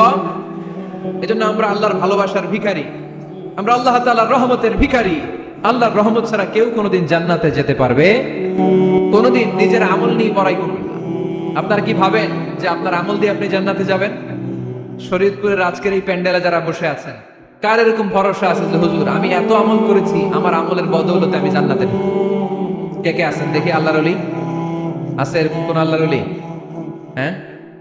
কম এজন্য আমরা আল্লাহর ভালোবাসার ভিখারি, আমরা আল্লাহ রহমতের ভিখারি। আল্লাহর রহমত ছাড়া কেউ কোনোদিন জান্নাতে যেতে পারবে, কোনোদিন নিজের আমল নিয়ে আপনারা কি ভাবেন যে আপনার আমল দিয়ে আপনি জান্নাতে যাবেন? শরীয়তপুরের আজকের এই প্যান্ডেলে যারা বসে আছেন, কার এরকম ভরসা আছে যে, হুজুর, আমি এত আমল করেছি, আমার আমলের বদৌলতে আমি জান্নাতে কে কে আছেন? দেখি আল্লাহর আছে এরকম কোন আল্লাহর হ্যাঁ?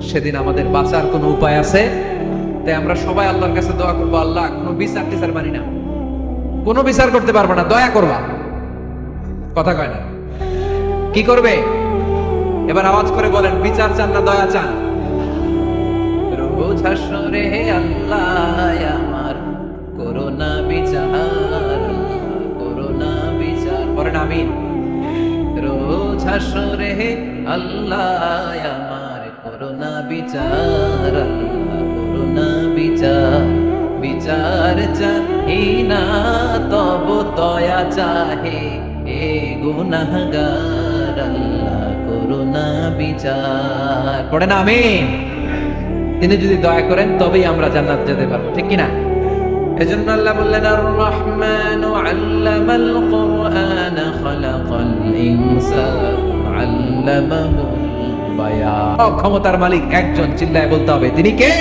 সেদিন আমাদের বাঁচার কোনো উপায় আছে? তাই আমরা সবাই আল্লাহর কাছে দোয়া করব, আল্লাহ, কোনো বিচার টিচার মানি না। কোনো বিচার করতে পারব না, দয়া করবা। কথা কয় না। কি করবে? এবার আওয়াজ করে বলেন, বিচার চান না, দয়া চান? আল্লাহ, আমার করোনা বিচার করোনা বিচার। আমিন। হে আল্লাহ, আমার করোনা বিচার আল্লাহ করোনা বিচার। বিচার চাহি না, তব দয়া চাহে এ গুনাহগার। আল্লাহ করোনা বিচার। পড়েন আমিন? তিনি যদি দয়া করেন, তবেই আমরা জান্নাত যেতে পারব, ঠিক কিনা? এজন্য আল্লাহ বললেন আর রহমান আল্লামাল কোরআন খালাকাল ইনসান আল্লামাহুল ক্ষমতার মালিক একজন চিল্লায় বলতে হবে, তিনি কে?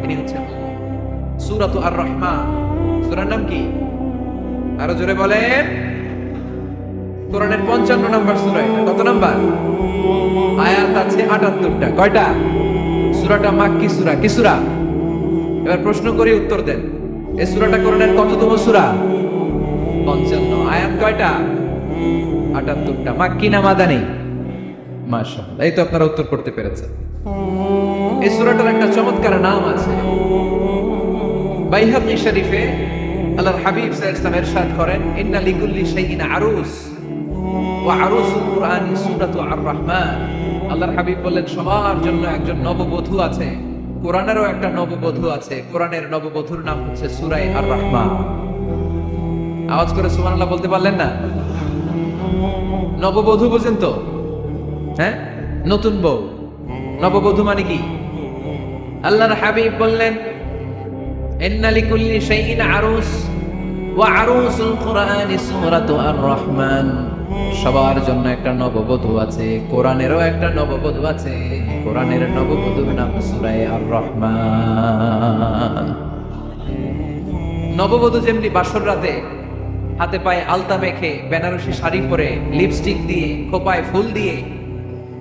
তিনি হচ্ছেন সূরাতু আর রহমান সূরার নাম কি? আরও জোরে বলেন। কোরআনের পঞ্চান্ন সূরা। কত নাম্বার? আয়াত আছে আটাত্তরটা। কয়টা? সুরাটা মাক্কি সুরা। কি সুরা? এবার প্রশ্ন করে, উত্তর দেন। এই সুরাটা কোরআনের কততম সুরা? পঞ্চান্ন। আয়াত কয়টা? আটাত্তরটা। মাক্কি না মাদানি? মাশাআল্লাহ। এই তো আপনারা উত্তর করতে পেরেছেন। এই সুরাটার একটা চমৎকার নাম আছে। বাইহাকি শরীফে আল্লাহর হাবিব আলাইহি ওয়াসাল্লাম করেন, ইন্না লিকুল্লি শাইইন আরুস ওয়া আরুসুল কুরআনি সূরাতু আর রহমান আল্লাহর হাবিব বললেন, সবার জন্য একজন নববধূ আছে। কোরআনেরও একটা নববধূ আছে। কোরআনের নববধূর নাম হচ্ছে সূরায়ে আর রহমান আওয়াজ করে সুবহানাল্লাহ বলতে পারলেন না? নববধূ বুঝেন তো? হ্যাঁ? নতুন বউ। নববধূ মানে কি? আল্লাহর হাবিব বললেন, ইন্না লিকুল্লি শাইইন আরুস, ওয়া আরুসুল কুরআনি সূরাতু আর রহমান সবার জন্য একটা নববধূ আছে, কোরআনেরও একটা নববধূ আছে, কোরআনের নববধূর নাম সূরায়ে আর রহমান নববধূ যেমনি বাসর রাতে হাতে পায়ে আলতা মেখে বেনারসি শাড়ি পরে লিপস্টিক দিয়ে, খোপায় ফুল দিয়ে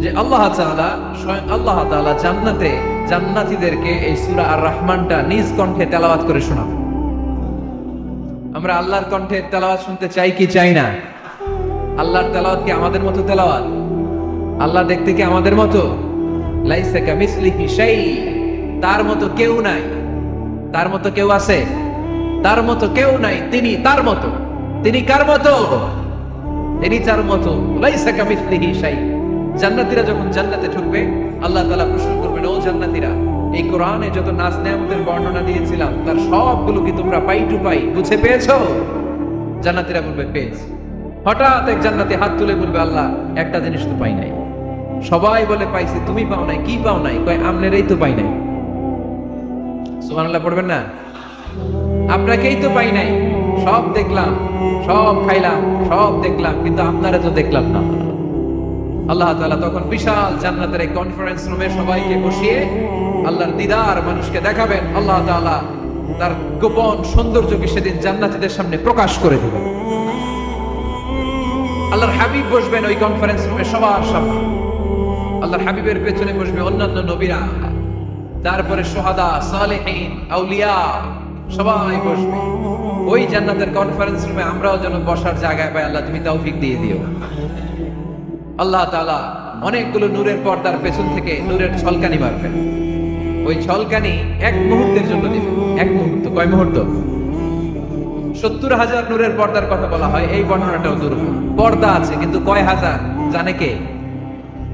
যে আল্লাহ তাআলা স্বয়ং আল্লাহ তাআলা জান্নাতে জান্নাতীদেরকে এই সূরা আর রহমানটা নিজ কণ্ঠে তেলাওয়াত করে শোনাবে। আমরা আল্লাহর কণ্ঠে তেলাওয়াত শুনতে চাই কি চাই না? আল্লাহর তেলাওয়াত কি আমাদের মতো তেলাওয়াত? আল্লাহ দেখতে কি আমাদের মতো? লাইসা কামিসলিহি শাই তার মতো কেউ নাই। তার মতো কেউ আছে? তার মতো কেউ নাই। তিনি তার মতো। তিনি কার মতো? তিনি তার মতো। লাইসা কামিসলিহি শাই জান্নাতীরা যখন জান্নাতে ঢুকবে, আল্লাহ তাআলা প্রশ্ন করবেন, ও জান্নাতীরা, এই কোরআনে যত নাজ নেয়ামতের বর্ণনা দিয়েছিলাম, তার সবগুলো কি তোমরা পাই টু পাই বুঝে পেয়েছ? জান্নাতীরা বলবে, পেয়েছি। হঠাৎ এক জান্নাতি হাত তুলে বলবে, আল্লাহ, একটা জিনিস তো পাই নাই। সবাই বলে, পাইছি, তুমি পাও নাই, কি পাও নাই? কয়, আমনেরই তো পাই নাই। সুবহানাল্লাহ পড়বেন না? আপনাকেই তো পাই নাই। সব দেখলাম, সব খাইলাম, সব দেখলাম, কিন্তু আপনারা তো দেখলাম না। আল্লাহ তাআলা তখন বিশাল জান্নাতের এই কনফারেন্স রুমে সবাইকে বসিয়ে আল্লাহর দিদার মানুষকে দেখাবেন। আল্লাহ তাআলা তার গোপন সৌন্দর্যকে সেদিন জান্নাতীদের সামনে প্রকাশ করে দিবেন। আল্লাহর হাবিব বসবেন ওই কনফারেন্স রুমে সবার সামনে। আল্লাহর হাবিবের পেছনে বসবে অন্যান্য নবীরা। তারপরে সোহাদা, সালেহীন, আউলিয়া সবাই বসবে। ওই জান্নাতের কনফারেন্স রুমে আমরাও যেন বসার জায়গায় পাই। আল্লাহ তুমি তৌফিক দিয়ে দিও। আল্লাহ তাআলা অনেকগুলো নূরের পর্দার পেছন থেকে নূরের ছলকানি মারবেন ওই ছলকানি এক মুহূর্তের জন্য দিবে। এক মুহূর্ত। কয় মুহূর্ত? সত্তর হাজার নূরের পর্দার কথা বলা হয়, এই বর্ণনাটাও দুর্বল পর্দা আছে, কিন্তু কয় হাজার? জানে কে?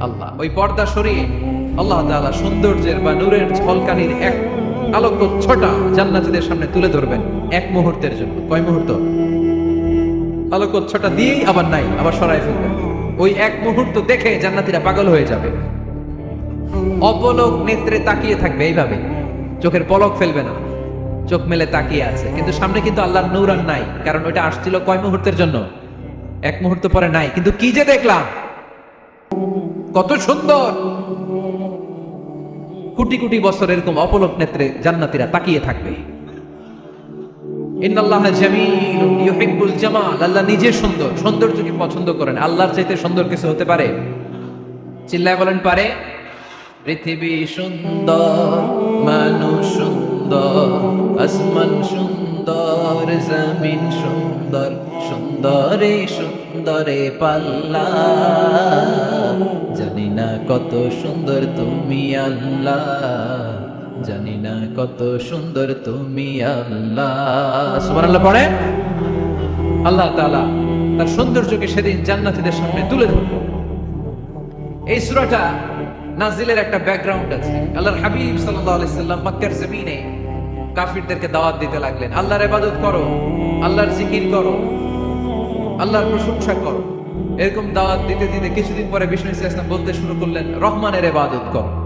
আল্লাহ। ওই পর্দা সরিয়ে আল্লাহ তাআলা সৌন্দর্যের বা নূরের ছলকানির এক আলোক ছটা জান্নাতীদের সামনে তুলে ধরবেন এক মুহূর্তের জন্য। কয় মুহূর্ত? আলোক ছটা দিয়েই আবার নাই, আবার সরাই ফেলবেন। ওই এক মুহূর্ত দেখে জান্নাতিরা পাগল হয়ে যাবে। অপলক নেত্রে তাকিয়ে থাকবে এইভাবে। চোখের পলক ফেলবে না। চোখ মেলে তাকিয়ে আছে। কিন্তু সামনে কিন্তু আল্লাহর নূর আর নাই, কারণ ওইটা আসছিল কয় মুহূর্তের জন্য? এক মুহূর্ত পরে নাই। কিন্তু কি যে দেখলাম? কত সুন্দর! কোটি কোটি বছর এরকম অপলক নেত্রে জান্নাতীরা তাকিয়ে থাকবে। আল্লাহ সুন্দর পছন্দ করেন? আল্লাহর চাইতে কিছু হতে পারে? চিল্লায় বলেন, পারে। পৃথিবী সুন্দর, মানুষ সুন্দর সুন্দর, সুন্দরে সুন্দরে পাল্লা। জানি না কত সুন্দর তুমি আল্লাহ। জানি না কত সুন্দর তুমি আল্লাহ। পড়ে? আল্লাহ তাআলা তার সৌন্দর্যকে সেদিন জান্নাতীদের সামনে তুলে ধরবেন এই সূরাটা নাজিলের একটা ব্যাকগ্রাউন্ড আছে। আল্লাহর হাবিব সাল্লাল্লাহু আলাইহি সাল্লাম মক্কার জমিনে কাফিরদেরকে দাওয়াত দিতে লাগলেন। আল্লাহর ইবাদত করো, আল্লাহর জিকির করো, আল্লাহর প্রশংসা করো। এরকম দাওয়াত দিতে দিতে কিছুদিন পরে বিষ্ণু ইসলাম বলতে শুরু করলেন, রহমানের ইবাদত করো।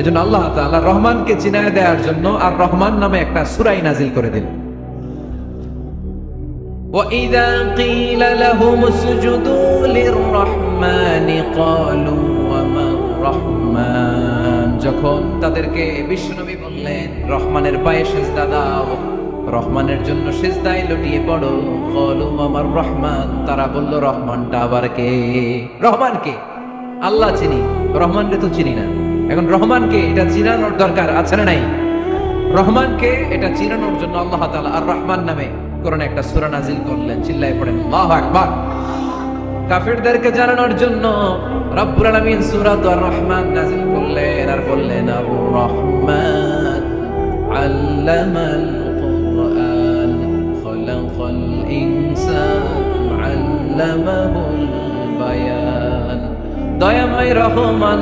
এজন্য আল্লাহ তাআলা রহমানকে চিনায় দেওয়ার জন্য আর রহমান নামে একটা সুরাই নাজিল করে দিল وإذا قيل لهم اسجدوا للرحمن قالوا وما الرحمن যখন তাদেরকে বিশ্বনবী বললেন রহমানের পায়ে সেজদা দাও রহমানের জন্য সেজদায় লুটিয়ে পড়ো কলু আমার রহমান তারা বলল রহমানটা আবার কে রহমান কে আল্লাহ চিনি রহমানকে তো চিনি না এখন রহমানকে এটা চিনানোর দরকার আছে না নাই? রহমানকে এটা চিনানোর জন্য আল্লাহ তাআলা আর রহমান নামে কোরআনে একটা সূরা নাজিল করলেন, চিল্লায় পড়েন, আল্লাহু আকবার। কাফেরদেরকে জানানোর জন্য রব্বুল আলামিন সূরাত আর রহমান নাজিল করলেন আর বললেন, আর রহমান আল্লামাল কুরআন, খলাকাল ইনসান বায়ান। দয়াময় রহমান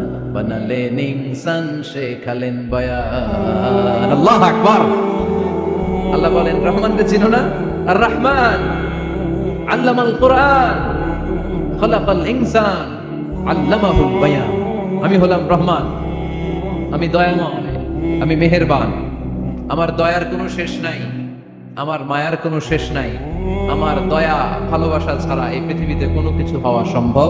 বানালেন ইনসান শেখালেন বায়ান। আল্লাহ আকবার। আল্লাহ বলেন রহমানকে চিনো না? আর রহমান, আল্লামাল কোরআন, খলাকাল ইনসান, আল্লামাহুল বায়ান। আমি হলাম রহমান, আমি দয়াময়, আমি মেহেরবান। আমার দয়ার কোনো শেষ নাই, আমার মায়ার কোনো শেষ নাই। আমার দয়া, ভালোবাসা ছাড়া এই পৃথিবীতে কোনো কিছু হওয়া সম্ভব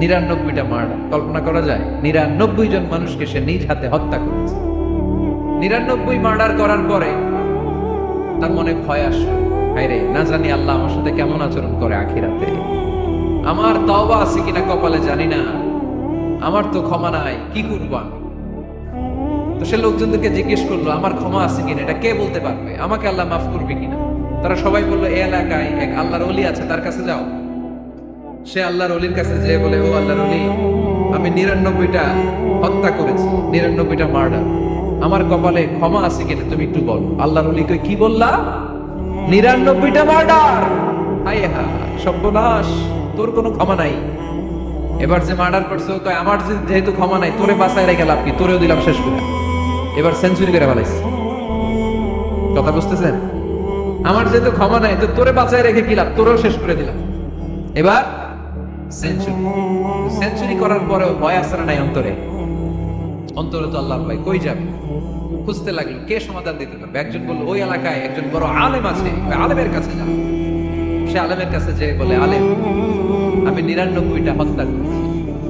নিরানব্বইটা মার্ডার, কল্পনা করা যায়? নিরানব্বই জন মানুষকে সে নিজ হাতে হত্যা করেছে। নিরানব্বই মার্ডার করার পরে তার মনে ভয় আসে না জানি আল্লাহ আমার সাথে কেমন আচরণ করে আখিরাতে। আমার আছে কিনা কপালে জানি না। আমার তো ক্ষমা নাই, কি করব আমি? তো সে লোকজনদেরকে জিজ্ঞেস করল, আমার ক্ষমা আছে কিনা? এটা কে বলতে পারবে? আমাকে আল্লাহ মাফ করবে কিনা? তারা সবাই বলল এই এলাকায় এক আল্লাহর অলি আছে, তার কাছে যাও। সে আল্লাহর অলির কাছে যে বলে, ও আল্লাহর অলি, আমি নিরানব্বইটা হত্যা করেছি, নিরানব্বইটা মার্ডার। আমার কপালে ক্ষমা আছে কিনা তুমি একটু বলো। আল্লাহর অলিকে কি বললা? নিরানব্বইটা মার্ডার! হাই হা তোর কোনো ক্ষমা নাই। এবার যে মার্ডার করছে আমার যেহেতু ক্ষমা নাই, তোরে বাঁচায় রেখে লাভ কি? তোরেও দিলাম শেষ করে। এবার সেঞ্চুরি করে কথা বুঝতেছেন? আমার যেহেতু ক্ষমা নাই, তো তোরে বাঁচায় রেখে কি লাভ? তোরেও শেষ করে দিলাম। এবার সেঞ্চুরি সেঞ্চুরি করার পরেও ভয় আসে না নাই অন্তরে? অন্তরে তো আল্লাহ ভাই কই যাবে? খুঁজতে লাগল, কে সমাধান দিতে পারবে? একজন বলল, ওই এলাকায় একজন বড় আলেম আছে। আলেমের কাছে যাও সে আলেমের কাছে যে বলে, আলেম, আমি নিরানব্বইটা হত্যা করেছি।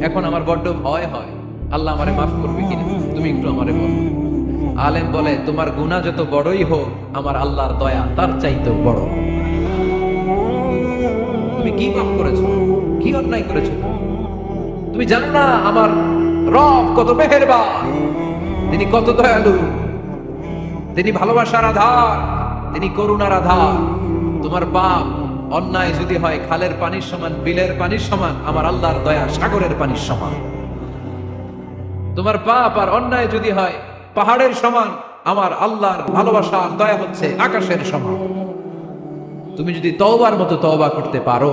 এখন আমার বড্ড ভয় হয়। আল্লাহ আমারে মাফ করবে কিনা? তুমি একটু আমারে বলো। আলেম বলে, তোমার গুনাহ যত বড়ই হোক, আমার আল্লাহর দয়া তার চাইতেও বড়। তুমি কি পাপ করেছ? কি অন্যায় করেছ? তুমি জানো না আমার রব কত মেহেরবান, তিনি কত দয়ালু, তিনি ভালোবাসার আধার, তিনি করুণার আধার। তোমার পাপ অন্যায় যদি হয়, খালের পানির সমান, বিলের পানির সমান, আমার আল্লাহর দয়া সাগরের পানির সমান। তোমার পাপ আর অন্যায় যদি হয়, পাহাড়ের সমান, আমার আল্লাহর ভালোবাসা দয়া হচ্ছে আকাশের সমান। তুমি যদি তওবার মতো তওবা করতে পারো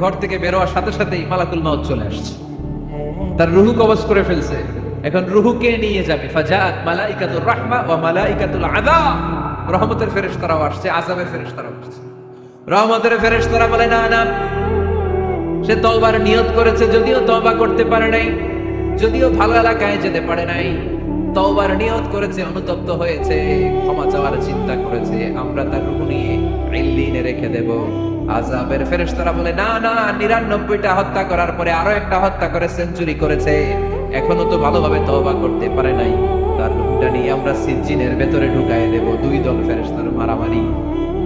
ঘর থেকে বেরোয়ার সাথে সাথেই মালাকুল মাউত চলে আসছে। তার রুহু কবজ করে ফেলছে। এখন রুহুকে নিয়ে যাবে। ফাজাত মালাইকাতুর রাহমা ওয়া মালাইকাতুল আযাব। রহমতের ফেরেশতারাও আসছে, আযাবের ফেরেশতারাও আসছে। রহমতের ফেরেশতারা বলে, না না। সে তওবার নিয়ত করেছে, যদিও তওবা করতে পারে নাই, যদিও ভালো এলাকায় যেতে পারে নাই। তওবার নিয়ত করেছে, অনুতপ্ত হয়েছে, ক্ষমা চাওয়ার চিন্তা করেছে, আমরা তার রূহ নিয়ে ইল্লিনে রেখে দেব। আজাবের ফেরেশতারা বলে, না না, নিরানব্বইটা হত্যা করার পরে আরও একটা হত্যা করে সেঞ্চুরি করেছে। এখনও তো ভালোভাবে তওবা করতে পারে নাই। তার রূহটা নিয়ে আমরা সিজ্জিনের ভেতরে ঢুকায় দেব, দুই দল ফেরেশতার মারামারি।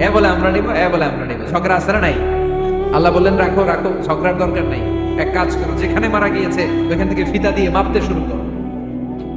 এ বলে আমরা নিব, এ বলে আমরা নিব। ঝগড়া আছে নাই? আল্লাহ বললেন, রাখো রাখো, ঝগড়ার দরকার নাই। এক কাজ করো, যেখানে মারা গিয়েছে, ওইখান থেকে ফিতা দিয়ে মাপতে শুরু করো।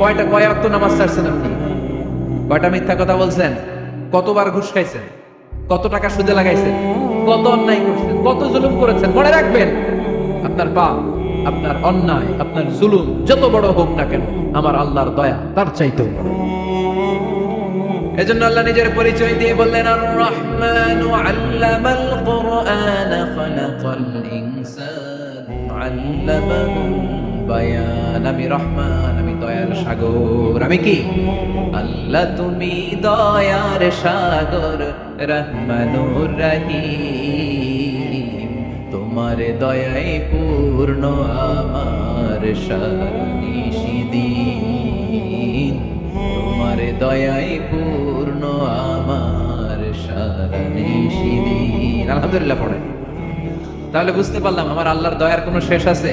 কয়টা কয় অক্ত নামাজ ছাড়ছেন আপনি? কয়টা মিথ্যা কথা বলছেন? কতবার ঘুষ খাইছেন? কত টাকা সুদে লাগাইছেন? কত অন্যায় করছেন? কত জুলুম করেছেন? মনে রাখবেন, আপনার পাপ, আপনার অন্যায়, আপনার জুলুম যত বড় হোক না কেন, আমার আল্লাহর দয়া তার চাইতেও বড়। এজন্য আল্লাহ নিজের পরিচয় দিয়ে বললেন আর রহমানু আল্লামাল কুরআন খালাকাল ইনসান আল্লামাহুল বায়ান আমি রহমান, আমি দয়ার সাগর। আমি কি? আল্লাহ, তুমি দয়ার সাগর, রহমানুর রহিম। তোমার দয়াই পূর্ণ আমার সারনিশিদিন তোমার দয়াই পূর্ণ আমার সারনিশিদিন আলহামদুলিল্লাহ পড়ে তাহলে বুঝতে পারলাম, আমার আল্লাহর দয়ার কোনো শেষ আছে?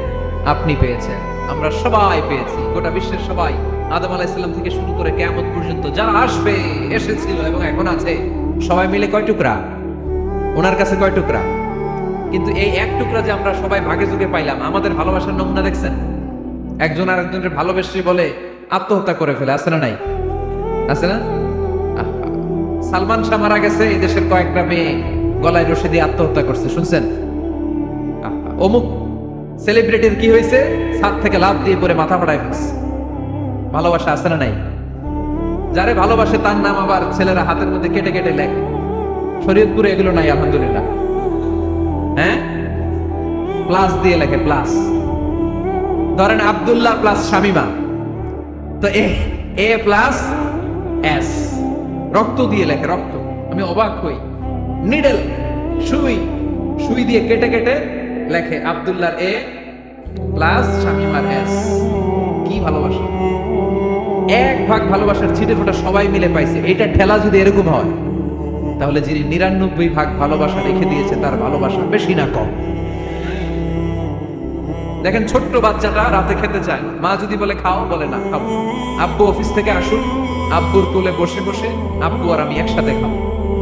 আপনি পেয়েছেন। আমরা সবাই পেয়েছি। গোটা বিশ্বের সবাই আদম আলাইসাল্লাম থেকে শুরু করে কেমন পর্যন্ত যারা আসবে, এসেছিল এবং এখন আছে, সবাই মিলে কয় টুকরা? ওনার কাছে কয় টুকরা? কিন্তু এই এক টুকরা যে আমরা সবাই ভাগে যুগে পাইলাম, আমাদের ভালোবাসার নমুনা দেখছেন? একজন আর একজনের ভালোবেসে বলে আত্মহত্যা করে ফেলে, আছে না নাই? আছে না? সালমান শাহ মারা গেছে এই দেশের কয়েকটা মেয়ে গলায় রশি দিয়ে আত্মহত্যা করছে, শুনছেন? অমুক সেলিব্রিটির কি হয়েছে? ছাদ থেকে লাভ দিয়ে পরে মাথা ফাটায় ফেলছে। ভালোবাসা আছে না নাই? যারে ভালোবাসে তার নাম আবার ছেলেরা হাতের মধ্যে কেটে কেটে লেখে। শরীয়তপুরে এগুলো নাই, আলহামদুলিল্লাহ। হ্যাঁ? প্লাস দিয়ে লেখে প্লাস ধরেন আব্দুল্লাহ প্লাস শামিমা। তো এ এ প্লাস এস রক্ত দিয়ে লেখে, রক্ত। আমি অবাক হই। নিডেল সুই। সুই দিয়ে কেটে কেটে লেখে আব্দুল্লাহর এ প্লাস শামিমার এস। কি ভালোবাসা। এক ভাগ ভালোবাসার ছিটে ফোটা সবাই মিলে পাইছে। এটা ঠেলা যদি এরকম হয়, তাহলে যিনি নিরানব্বই ভাগ ভালোবাসা রেখে দিয়েছে, তার ভালোবাসা বেশি না কম। দেখেন ছোট্ট বাচ্চাটা রাতে খেতে চায়। মা যদি বলে, খাও, বলে, না, খাব। আব্বু অফিস থেকে আসুন। আব্বুর কোলে বসে বসে আব্বু আর আমি একসাথে খাব।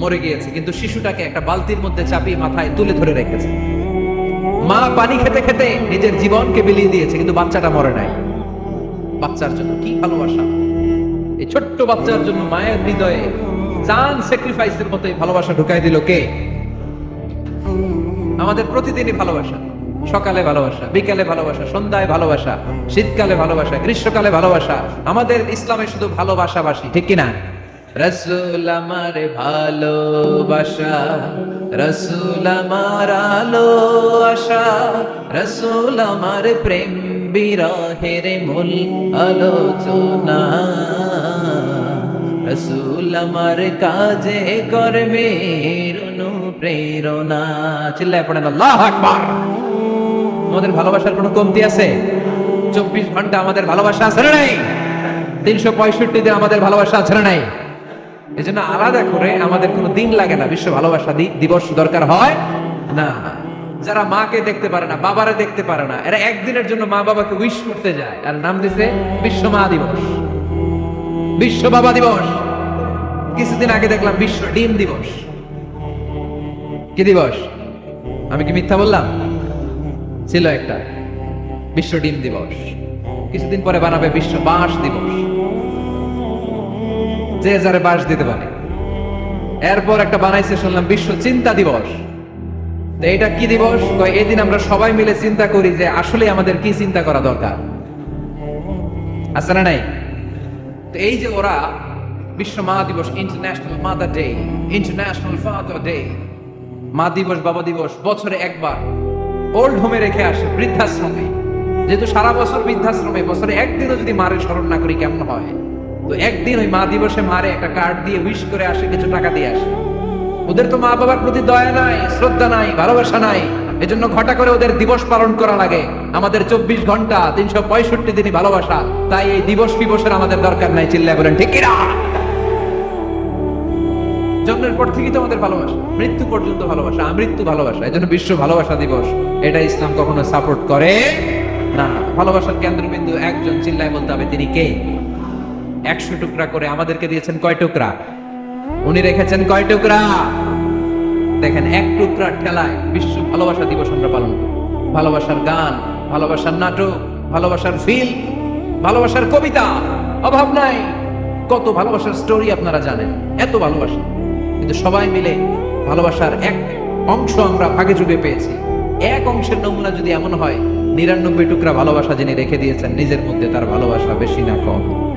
মরে গিয়েছে, কিন্তু শিশুটাকে একটা বালতির মধ্যে চাপিয়ে মাথায় তুলে ধরে রেখেছে। মা পানি খেতে খেতে নিজের জীবনকে বিলিয়ে দিয়েছে, কিন্তু বাচ্চাটা মরে নাই। বাচ্চার জন্য কি ভালোবাসা? এই ছোট্ট বাচ্চার জন্য মায়ের হৃদয়ে জান স্যাক্রিফাইসের মতো ভালোবাসা ঢুকাই দিল কে? আমাদের প্রতিদিনই ভালোবাসা। সকালে ভালোবাসা, বিকালে ভালোবাসা, সন্ধ্যায় ভালোবাসা, শীতকালে ভালোবাসা, গ্রীষ্মকালে ভালোবাসা। আমাদের ইসলামে শুধু ভালোবাসাবাসি, ঠিক কিনা? রসুল আমার ভালোবাসা, রসুল আমার আলো আশা রসুল আমার প্রেম বিরহের মূল আলোচনা। রসুল আমার কাজে করবে অনুপ্রেরণা, চিল্লায় পড়েন আল্লাহ আকবার। আমাদের ভালোবাসার কোনো কমতি আছে? চব্বিশ ঘণ্টা আমাদের ভালোবাসা আছে নাই? তিনশো পঁয়ষট্টি দিন আমাদের ভালোবাসা আছে নাই? এই জন্য আলাদা করে আমাদের কোনো দিন লাগে না, বিশ্ব ভালোবাসা দিবস দরকার হয় না। যারা মাকে দেখতে পারে না, বাবারে দেখতে পারে না, এরা একদিনের জন্য মা বাবাকে উইশ করতে যায়। আর নাম দিছে বিশ্ব মা দিবস। বিশ্ব বাবা দিবস। কিছুদিন আগে দেখলাম বিশ্ব ডিম দিবস। কি দিবস? আমি কি মিথ্যা বললাম? ছিল একটা বিশ্ব ডিম দিবস। কিছুদিন পরে বানাবে বিশ্ব বাঁশ দিবস। যে যারে বাস দিতে পারে। এরপর একটা বানাইছে, শুনলাম, বিশ্ব চিন্তা দিবস। তো এটা কি দিবস? এই আমরা সবাই মিলে চিন্তা করি যে আসলে আমাদের কি চিন্তা করা দরকার। আছে না নাই? তো এই যে ওরা বিশ্ব মা দিবস international mother day international father day মা দিবস, বাবা দিবস, বছরে একবার ওল্ড হোমে রেখে আসে বৃদ্ধাশ্রমে। যেহেতু সারা বছর বৃদ্ধাশ্রমে, বছরে একদিনও যদি মারে স্মরণ না করি, কেমন হয়? তো একদিন ওই মা দিবসে মারে একটা কার্ড দিয়ে উইশ করে আসে, কিছু টাকা দিয়ে আসে। ওদের তো মা বাবার প্রতি দয়া নাই, শ্রদ্ধা নাই, ভালোবাসা নাই। এজন্য ঘটা করে ওদের দিবস পালন করা লাগে। আমাদের চব্বিশ ঘণ্টা, তিনশো পঁয়ষট্টি দিনই ভালোবাসা। তাই এই দিবস ফিবসের আমাদের দরকার নাই চিল্লা বলেন, ঠিক জন্মের পর থেকেই তো আমাদের ভালোবাসা। মৃত্যু পর্যন্ত ভালোবাসা, আমৃত্যু ভালোবাসা। এই জন্য বিশ্ব ভালোবাসা দিবস। এটা ইসলাম কখনো সাপোর্ট করে না। ভালোবাসার কেন্দ্রবিন্দু একজন, চিল্লায় বলতে হবে, তিনি কে? একশো টুকরা করে আমাদেরকে দিয়েছেন কয় টুকরা? উনি রেখেছেন কয় টুকরা? দেখেন, এক টুকরার ঠেলায় বিশ্ব ভালোবাসা দিবস আমরা পালন করি। ভালোবাসার গান, ভালোবাসার নাটক, ভালোবাসার ফিল্ম ভালোবাসার কবিতা, অভাব নাই। কত ভালোবাসার স্টোরি আপনারা জানেন, এত ভালোবাসা। কিন্তু সবাই মিলে ভালোবাসার এক অংশ আমরা ভাগে যুগে পেয়েছি। এক অংশের নমুনা যদি এমন হয়, নিরানব্বই টুকরা ভালোবাসা যিনি রেখে দিয়েছেন, নিজের মধ্যে তার ভালোবাসা বেশি না কম।